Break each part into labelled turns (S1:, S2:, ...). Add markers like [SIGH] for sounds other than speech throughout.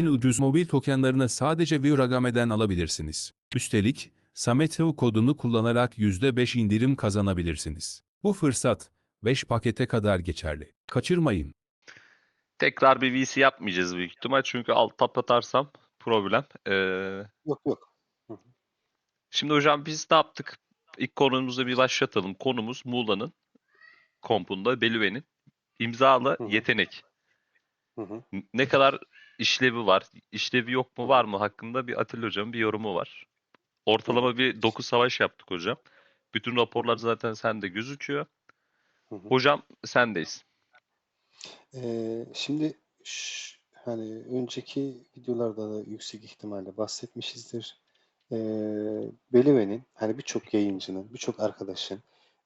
S1: En ucuz mobil tokenlarını sadece Viragame'den alabilirsiniz. Üstelik, Sameteo kodunu kullanarak %5 indirim kazanabilirsiniz. Bu fırsat 5 pakete kadar geçerli. Kaçırmayın.
S2: Tekrar bir VC yapmayacağız büyük ihtimal çünkü alt tap atarsam problem. Ee,
S3: Yok yok.
S2: şimdi hocam biz ne yaptık? İlk konumuzu bir başlatalım. Konumuz Muğla'nın kompunda Belüve'nin imzalı
S3: Hı hı.
S2: yetenek.
S3: Hı
S2: Ne kadar işlevi var, işlevi yok mu var mı hakkında bir Atilla hocam bir yorumu var. Ortalama bir 9 savaş yaptık hocam. Bütün raporlar zaten sende gözüküyor.
S3: Hı hı.
S2: Hocam sendeyiz.
S3: Ee, şimdi hani önceki videolarda da yüksek ihtimalle bahsetmişizdir. Ee, Belive'nin hani birçok yayıncının, birçok arkadaşın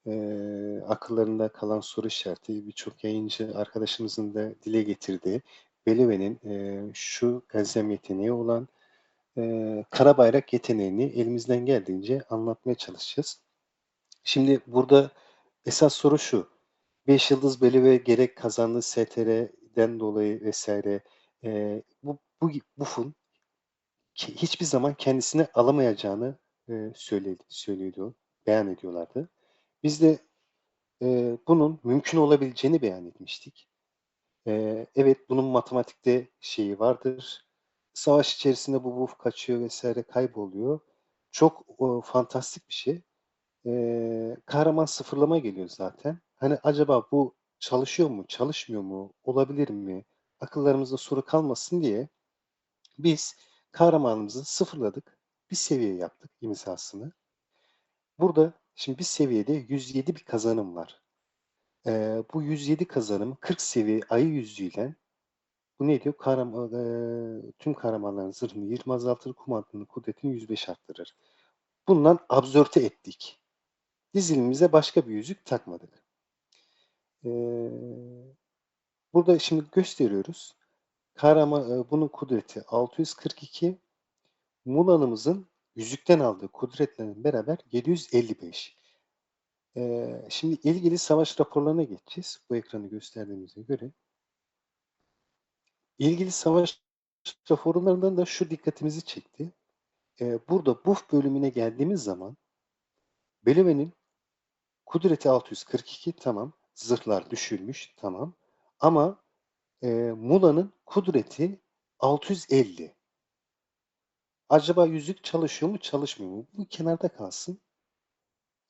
S3: ee, akıllarında kalan soru işareti, birçok yayıncı arkadaşımızın da dile getirdiği Belive'nin ee, şu gazem yeteneği olan ee, kara bayrak yeteneğini elimizden geldiğince anlatmaya çalışacağız. Şimdi burada esas soru şu. 5 yıldız beli ve gerek kazandığı STR'den dolayı vesaire e, bu, bu Buffon ki- hiçbir zaman kendisine alamayacağını e, söyledi, söylüyordu, beyan ediyorlardı. Biz de e, bunun mümkün olabileceğini beyan etmiştik. E, evet bunun matematikte şeyi vardır. Savaş içerisinde bu buff kaçıyor vesaire kayboluyor. Çok o, fantastik bir şey. Ee, kahraman sıfırlama geliyor zaten. Hani acaba bu çalışıyor mu, çalışmıyor mu, olabilir mi? Akıllarımızda soru kalmasın diye biz kahramanımızı sıfırladık. Bir seviye yaptık imzasını. Burada şimdi bir seviyede 107 bir kazanım var. Ee, bu 107 kazanım 40 seviye ayı yüzüyle bu ne diyor? Kahraman, e, tüm kahramanların zırhını 20 azaltır, kumandanın kudretini 105 arttırır. Bundan absörte ettik dizilimize başka bir yüzük takmadık. Ee, burada şimdi gösteriyoruz. Kahraman, e, bunun kudreti 642. Mulan'ımızın yüzükten aldığı kudretlerin beraber 755. Ee, şimdi ilgili savaş raporlarına geçeceğiz. Bu ekranı gösterdiğimize göre. İlgili savaş raporlarından da şu dikkatimizi çekti. Ee, burada buff bölümüne geldiğimiz zaman Belive'nin Kudreti 642 tamam. Zırhlar düşürmüş tamam. Ama e, Mula'nın kudreti 650. Acaba yüzük çalışıyor mu çalışmıyor mu? Bu kenarda kalsın.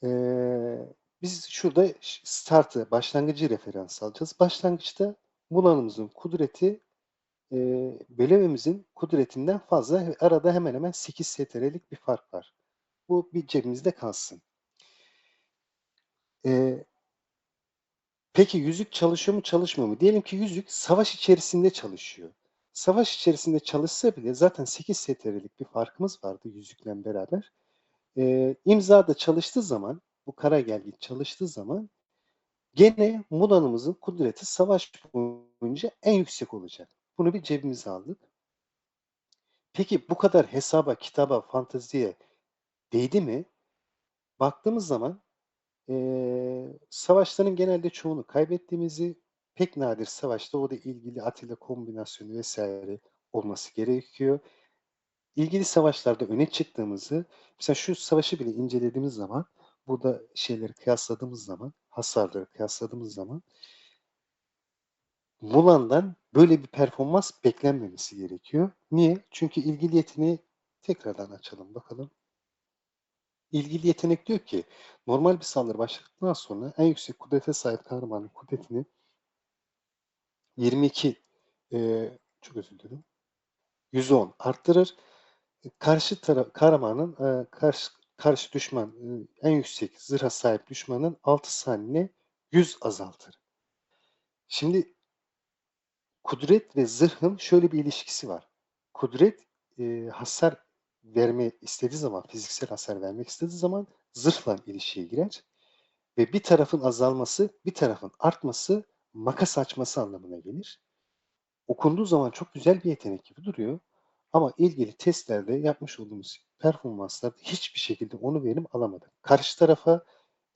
S3: E, biz şurada startı, başlangıcı referans alacağız. Başlangıçta Mula'nımızın kudreti e, Belevemizin kudretinden fazla. Arada hemen hemen 8 STR'lik bir fark var. Bu bir cebimizde kalsın. Ee, peki yüzük çalışıyor mu çalışmıyor mu? Diyelim ki yüzük savaş içerisinde çalışıyor. Savaş içerisinde çalışsa bile zaten 8 STR'lik bir farkımız vardı yüzükle beraber. Ee, imzada çalıştığı zaman, bu kara gelgi çalıştığı zaman gene Mulan'ımızın kudreti savaş boyunca en yüksek olacak. Bunu bir cebimize aldık. Peki bu kadar hesaba, kitaba, fanteziye değdi mi? Baktığımız zaman Eee, savaşların genelde çoğunu kaybettiğimizi, pek nadir savaşta o da ilgili Atilla kombinasyonu vesaire olması gerekiyor. İlgili savaşlarda öne çıktığımızı, mesela şu savaşı bile incelediğimiz zaman, burada şeyleri kıyasladığımız zaman, hasarları kıyasladığımız zaman Mulan'dan böyle bir performans beklenmemesi gerekiyor. Niye? Çünkü ilgili yeteneği tekrardan açalım bakalım. İlgili yetenek diyor ki normal bir saldırı başladıktan sonra en yüksek kudrete sahip kahramanın kudretini 22 eee, çok özür dilerim 110 arttırır. Karşı taraf kahramanın eee, karşı karşı düşman eee, en yüksek zırha sahip düşmanın 6 saniye 100 azaltır. Şimdi kudret ve zırhın şöyle bir ilişkisi var. Kudret eee, hasar verme istediği zaman, fiziksel hasar vermek istediği zaman zırhla ilişkiye girer. Ve bir tarafın azalması, bir tarafın artması makas açması anlamına gelir. Okunduğu zaman çok güzel bir yetenek gibi duruyor. Ama ilgili testlerde yapmış olduğumuz performanslarda hiçbir şekilde onu verim alamadık. Karşı tarafa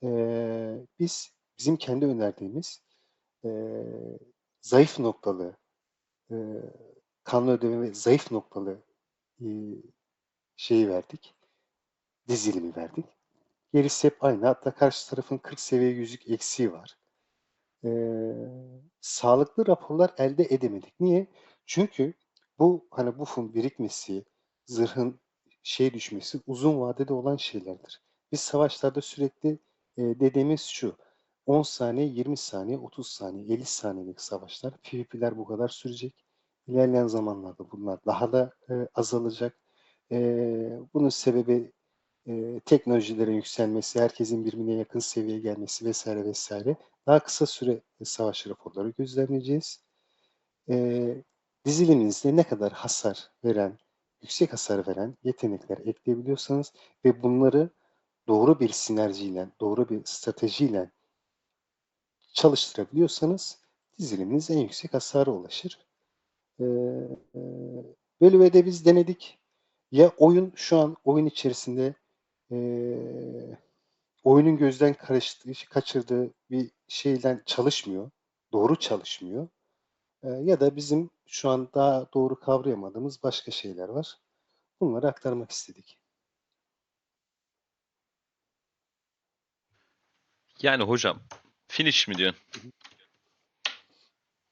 S3: eee, biz bizim kendi önerdiğimiz eee, zayıf noktalı eee, kanlı ödeme ve zayıf noktalı e, şeyi verdik. Dizilimi verdik. Gerisi hep aynı. Hatta karşı tarafın 40 seviye yüzük eksiği var. Ee, sağlıklı raporlar elde edemedik. Niye? Çünkü bu hani bufun birikmesi, zırhın şey düşmesi uzun vadede olan şeylerdir. Biz savaşlarda sürekli e, dediğimiz şu. 10 saniye, 20 saniye, 30 saniye, 50 saniyelik savaşlar. PvP'ler bu kadar sürecek. İlerleyen zamanlarda bunlar daha da e, azalacak. E, bunun sebebi e, teknolojilerin yükselmesi, herkesin birbirine yakın seviyeye gelmesi vesaire vesaire. Daha kısa süre savaş raporları gözlemleyeceğiz. E, dizilimizde ne kadar hasar veren, yüksek hasar veren yetenekler ekleyebiliyorsanız ve bunları doğru bir sinerjiyle, doğru bir stratejiyle çalıştırabiliyorsanız diziliminiz en yüksek hasara ulaşır. Ee, e, Bölüve'de biz denedik. Ya oyun şu an oyun içerisinde e, oyunun gözden karıştığı, kaçırdığı bir şeyden çalışmıyor. Doğru çalışmıyor. E, ya da bizim şu an daha doğru kavrayamadığımız başka şeyler var. Bunları aktarmak istedik.
S2: Yani hocam finish mi diyorsun?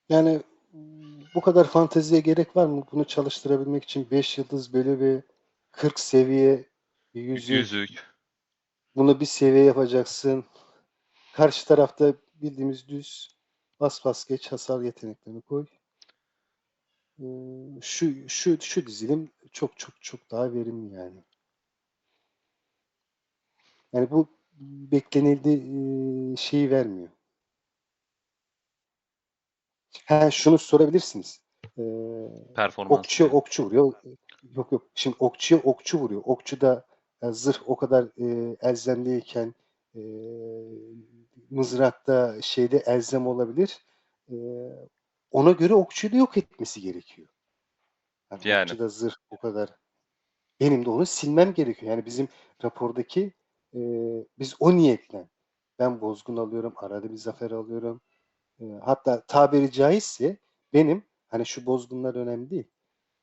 S3: Yani bu kadar fanteziye gerek var mı? Bunu çalıştırabilmek için 5 yıldız böyle bir 40 seviye yüzük.
S2: Yüzük.
S3: Bunu bir seviye yapacaksın. Karşı tarafta bildiğimiz düz bas bas geç hasar yeteneklerini koy. Ee, Şu şu şu dizilim çok çok çok daha verimli yani. Yani bu beklenildiği e, şeyi vermiyor. Ha şunu sorabilirsiniz. Ee,
S2: Performans.
S3: Okçuya okçu vuruyor. Yok yok. Şimdi okçuya okçu vuruyor. Okçu da e, zırh o kadar e, elzemliyken e, mızrakta şeyde elzem olabilir. E, ona göre okçuyu da yok etmesi gerekiyor. Yani,
S2: Yani.
S3: Okçuda zırh o kadar. Benim de onu silmem gerekiyor. Yani bizim rapordaki e, biz o niyetle ben bozgun alıyorum, arada bir zafer alıyorum. E, hatta tabiri caizse benim hani şu bozgunlar önemli değil.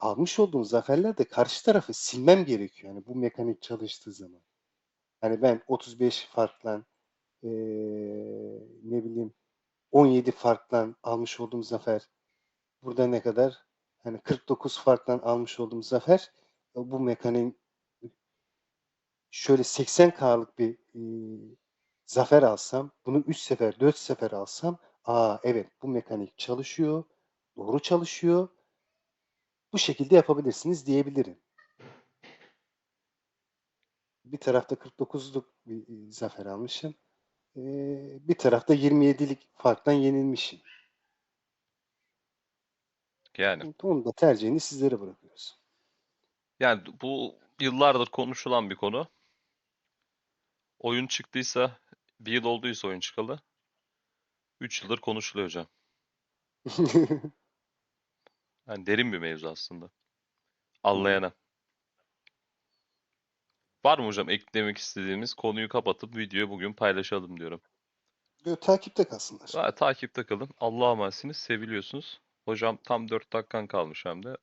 S3: Almış olduğum zaferler de karşı tarafı silmem gerekiyor. Yani bu mekanik çalıştığı zaman. Hani ben 35 farkla eee, ne bileyim 17 farkla almış olduğum zafer burada ne kadar? Hani 49 farkla almış olduğum zafer e, bu mekaniğin şöyle 80K'lık bir eee, zafer alsam, bunu 3 sefer, 4 sefer alsam, aa evet bu mekanik çalışıyor, doğru çalışıyor. Bu şekilde yapabilirsiniz diyebilirim. Bir tarafta 49'luk bir e, zafer almışım. Ee, bir tarafta 27'lik farktan yenilmişim.
S2: Yani.
S3: Onu da tercihini sizlere bırakıyoruz.
S2: Yani bu yıllardır konuşulan bir konu. Oyun çıktıysa, bir yıl olduysa oyun çıkalı. 3 yıldır konuşuluyor hocam. [LAUGHS] Yani derin bir mevzu aslında. Anlayana. Var mı hocam eklemek istediğimiz konuyu kapatıp videoyu bugün paylaşalım diyorum.
S3: Böyle takipte kalsınlar.
S2: Ha, takipte kalın. Allah'a emanetsiniz. Seviliyorsunuz. Hocam tam 4 dakikan kalmış hem de.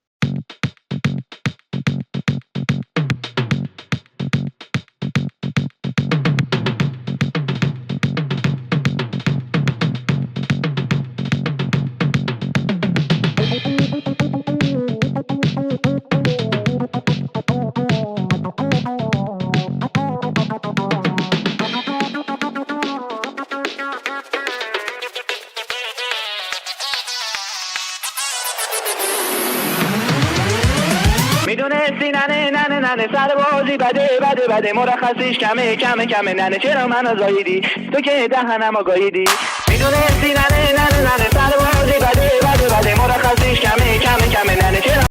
S4: می‌دونستی ننه ننه ننه سر بازی بده بده بده. مرخصیش کمه کمه کمه. ننه چرا منو زاییدی تو که دهنم گاییدی می‌دونستی ننه ننه ننه. سر بازی بده بده بده. مرخصیش کمه کمه کمه. ننه چرا